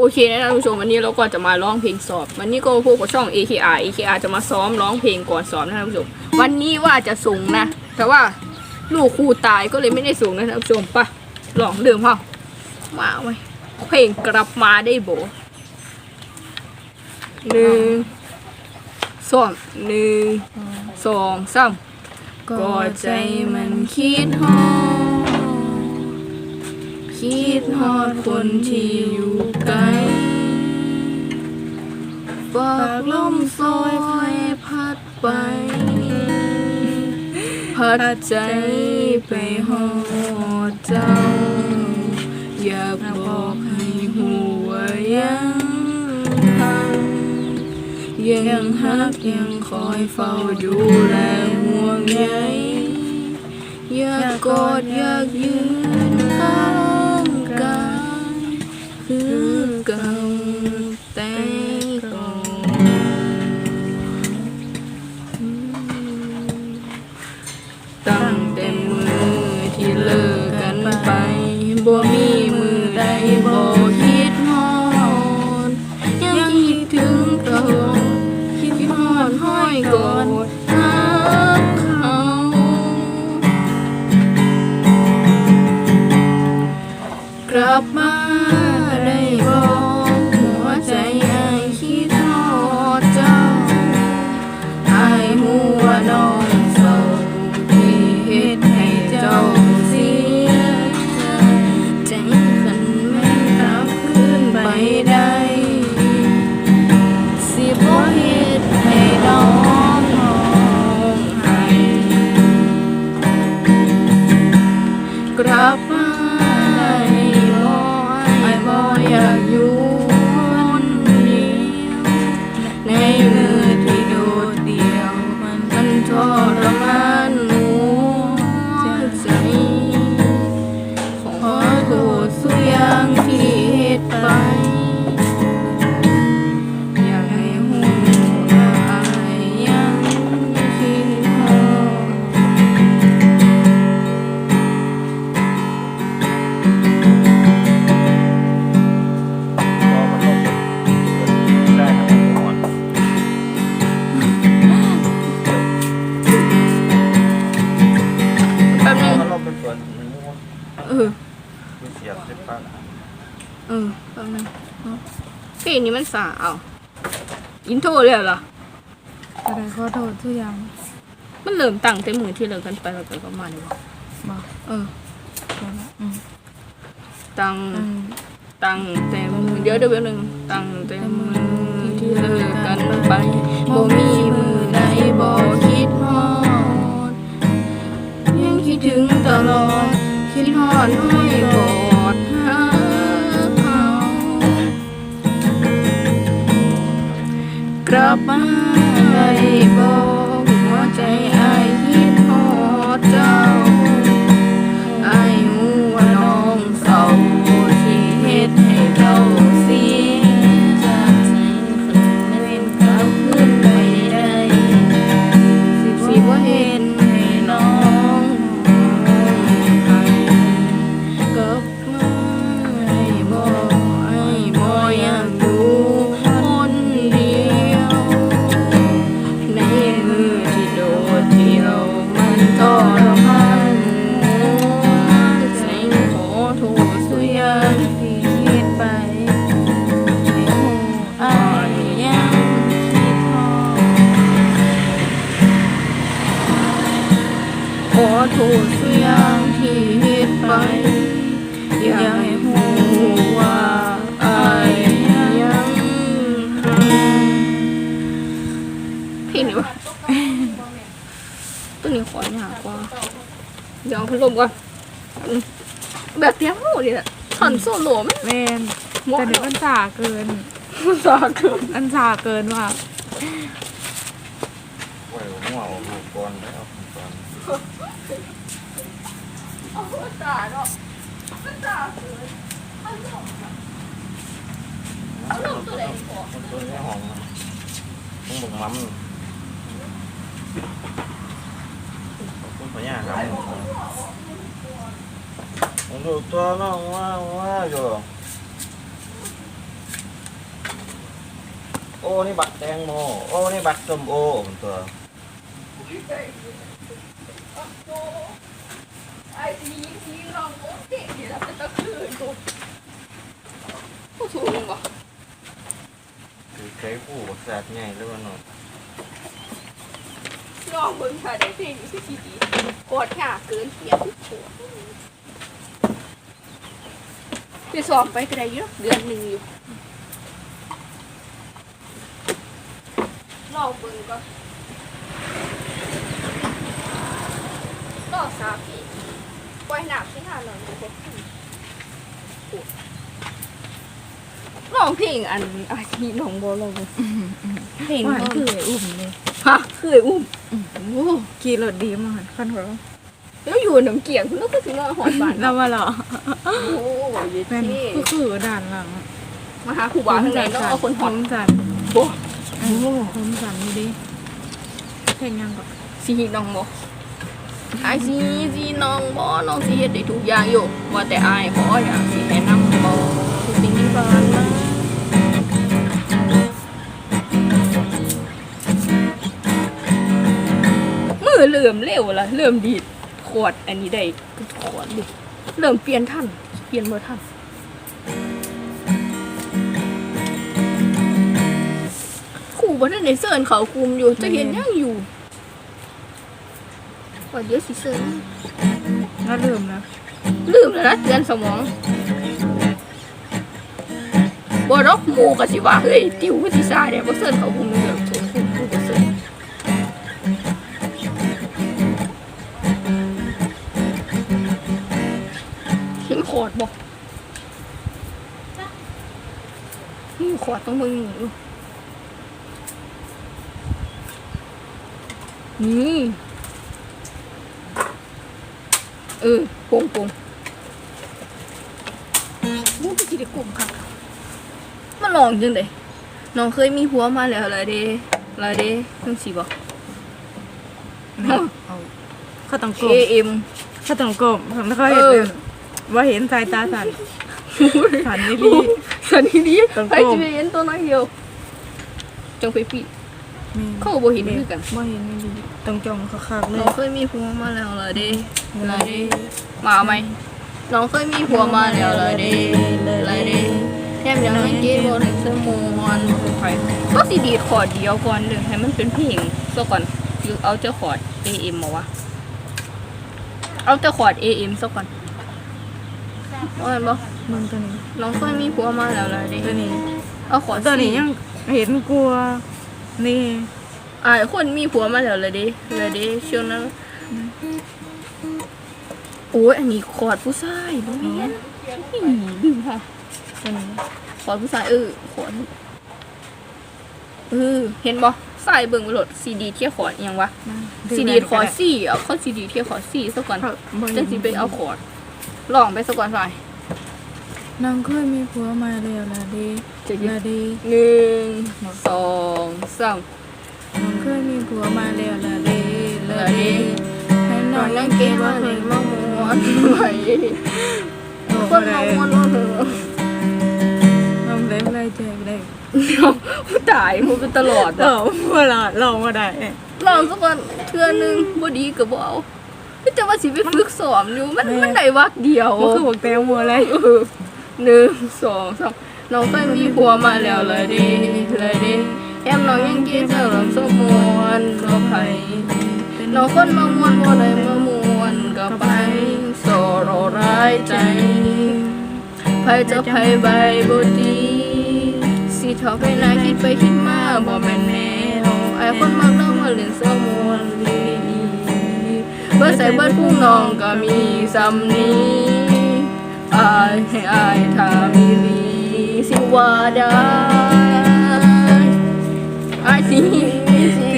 โอเคนะท่านผู้ชมวันนี้เราก็จะมาร้องเพลงสอบ วันนี้ก็พวกกับช่อง AKR AKR จะมาซ้อมร้องเพลงก่อนสอบนะท่านผู้ชม วันนี้ว่าจะส่งนะ แต่ว่าลูกครูตายก็เลยไม่ได้ส่งนะท่านผู้ชมไปะลองเดิมพ่อมาไว้เพลงกลับมาได้โบหนึ่งสองหนึ่งสองสามก็ใจมันคิดฮอด คิดฮอดคนที่อยู่ไกลฝากลมซอยพัดไป พัดใจไปหอดเจ้า อยากบอกให้หูวายังหักยังฮักยังคอยเฝ้าดูแลห่วงใยอยากกอดอยากยืนข้าง ด กลับมาได้บ่ อแป๊บนึงเอาเพลงนี้มันสาเอาอินโทรเลยเหรออะไรขอโทษทุกอย่างมันเริ่มตั้งแต่มือที่เลิกกันไปแล้วก็ประมาณนี้วะบอกเออบอกว่าอืมตั้งอืมตั้งแต่มือเดี๋ยวเดี๋ยวแป๊บนึงตั้งแต่มือที่เลิกกันไปบ่มีมือใดบ่คิดฮอดยังคิดถึงตลอดคิดฮอดห้อยก บมาไอยากให้หูว่าอายยังพลงนี้วะตัวนี้ขอยากกว่า เดี๋ยวเอาพัดลมก่อนแบบเตรียมโหดเลยอะท่อนโซโล่มันแมนแต่เดี๋ยวมันสาเกินสาเกินมันสาเกินว่ะไว้หัวเอาลูก่อนแล้วก่อนเนาะมันสาเนาะ ต้องบอกมัมคุณพญาครับผมดูตัวน้องว่าว่าอยู่อ้นี่บักแตงโม โอ้นี่บักส้มโอมันตัว ไอ้ทีทีลองโอ้เก่งดีแล้วเป็นตะคืนกูผู้สูงบ่ คือเคยผู้แสบใหญ่หรือว่าน่อยลองเบิ่งค่ะได้เพลงนี้คือสิดีกดค่ะเกินเกียร์ทุกโวไปสอบไปก็ได้อยู่เดือนหนึ่งอยู่ลองเบิ่งก็ก็สามปีปล่อยหนักที่หาหน่อยนจะขึ้น ร้องเพลงอันอาทีน้องโบลองเพลงหวานน้องคือไอ้อุ่มเลยฮะคือไอ้อุ้มโอ้ขี่รถดีมากคันหัวแล้วอยู่หนำเกียงคุณแล้วก็ถึงว่าหอดบ้านเรามาเหรอโอ้ยเย็ดเป็นเท่ก็คือด่านหลังมาหาครูบาข้างในต้องเอาคนหอดมจันโอ้โอ้ผมจันนี่ดิเพลงยังก่อนสีน้องบ่ไอายสีสีน้องบ่น้องสีเฮ็ดได้ทุกอย่างอยู่ว่าแต่อายขออยากสิให้นำบ่ทุกสิ่งที่ผ่านมา ริ่มเร็วละเริ่มดีดขวดอันนี้ได้ขวดดิเริ่มเปลี่ยนทันเปลี่ยนบ่ทันขู่บ่ทันได้เสิร์นเขาคุมอยู่จะเห็นยังอยู่ว่าเดี๋ยวสิเสิร์นก็ลืมแล้วลืมแล้วนะเตือนสมองบ่ดอกหมูก็สิว่าเฮ้ยติวก็สิซาได้บ่เสิร์นเขาคุมเลย เห็นขอดบ่นี่ขอดต้องมึงอยู่นี่เออโป่งโป่งมูไปกินได้กลุ่มค่ะมาลองจังเลยน้องเคยมีผัวมาแล้วเหรอเด้เหรอเด้จังสิบอกเอาเขาต้องเคกลมเอ็มเขาต้องกลมผมไม่ค่อยเห็นเอเลอย ว่าเห็นสายตาสั่นสั่นนี่ดีสันนิดีต้องไปก้มจะเห็นตัวน้อยเดียวจงไปปีแม่เขาก็บ่เห็นคือกันบ่เห็นไม่ดีต้องจองคักๆเลน้ยองเคยมีผัวมาแล้วเหรอเด้เหรอเด้มาเอาไหมน้องเคยมีผัวมาแล้วเหรอเด้เหรอเด้แถมยังไม่เก็บบ่ถึงสมวนไปก็สิดีดคอร์ดเดียวก่อนเด้อให้มันเป็นเพลงซะก่อนหรือเอาเจ้าคอร์ด AM มาวะเอาเจ้าคอร์ด AM ซะก่อน ว่าไงบ่มันตัวนี้น้องเคยมีผัวมาแล้วเหรอเด้ตัวนี้เอาคอร์ดตัวนี้สี่ยังเห็นกลัว นี่อ่าคนมีผัวมาแล้วเลยดิเลยดิช่วงนั้นโอ้ยอันนี้คอร์ดผู้ชายบ่แม่นอีลืมค่ะตัวนี้คอร์ดผู้ชายเออคอร์ดเออเห็นบ่ใส่เบิ่งไปโหลดซีดีเทียบคอร์ดอิหยังวะซีดีคอร์ดสี่เอาเข้าซีดีเทียบคอร์ดสี่ซะก่อนจังสิไปเอาคอร์ด ลองไปซะก่อนไปน้องเคยมีผัวมาแล้วละเดีจะยิละเดีหนึ่งสองสามน้องเคยมีผัวมาแล้วละเดีเลละยเดีให้น้น้อองงยัยังงเก็เก็บบว่าว่าเคเคยยมามาม้วนไว้โอ้คนได้มาม้วนว่าเหรอน้องเล็กเลยแจกได้ผู้ตายมันเป็นตลอดเออะอเวลาลองมาได้ลองสักวันเทื่อหนึงบ่ดีก็บ่เอาพี่ จะว่าสิไปฝึกสอนอยู่มันมันได้วักเดียวก็คือบอกแตงโมอะไรเออหนึ่งสองสามน้องเคยมีผัวมาแล้วเลยดิเลยดิแอมน้องยังกินเจ้าหลังสมวนก็ไปน้องคนมาม่วนบ่ได้มาม่วนก็ไปโซโรร้ายใจ ไผจะไผใบบดีสิเท่าไปนาคิดไปคิดมาบ่แม่นแนวไอ้คนมักเล่ามาเล่นสมวนลี เบิดใส่เบิดพุ่งน้องก็มีซ้ำนี้อายให้อายถ้ามีลีสิว่าได้อายสิสิ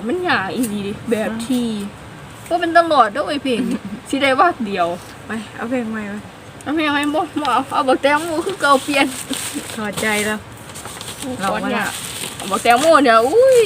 ดมันหยาอีดีดิแบบที่ว่าเป็นตำรวจด้วยเพลงสิได้ว่าเดียวไปเอาเพลงใหม่ไปเอาเพลงให้บ่บ่เอาเอาบักแตงโมคือเก่าเปลี่ยนถอดใจแล้วเราเนี่ยเอาบักแตงโมเนี่ยอุ้ย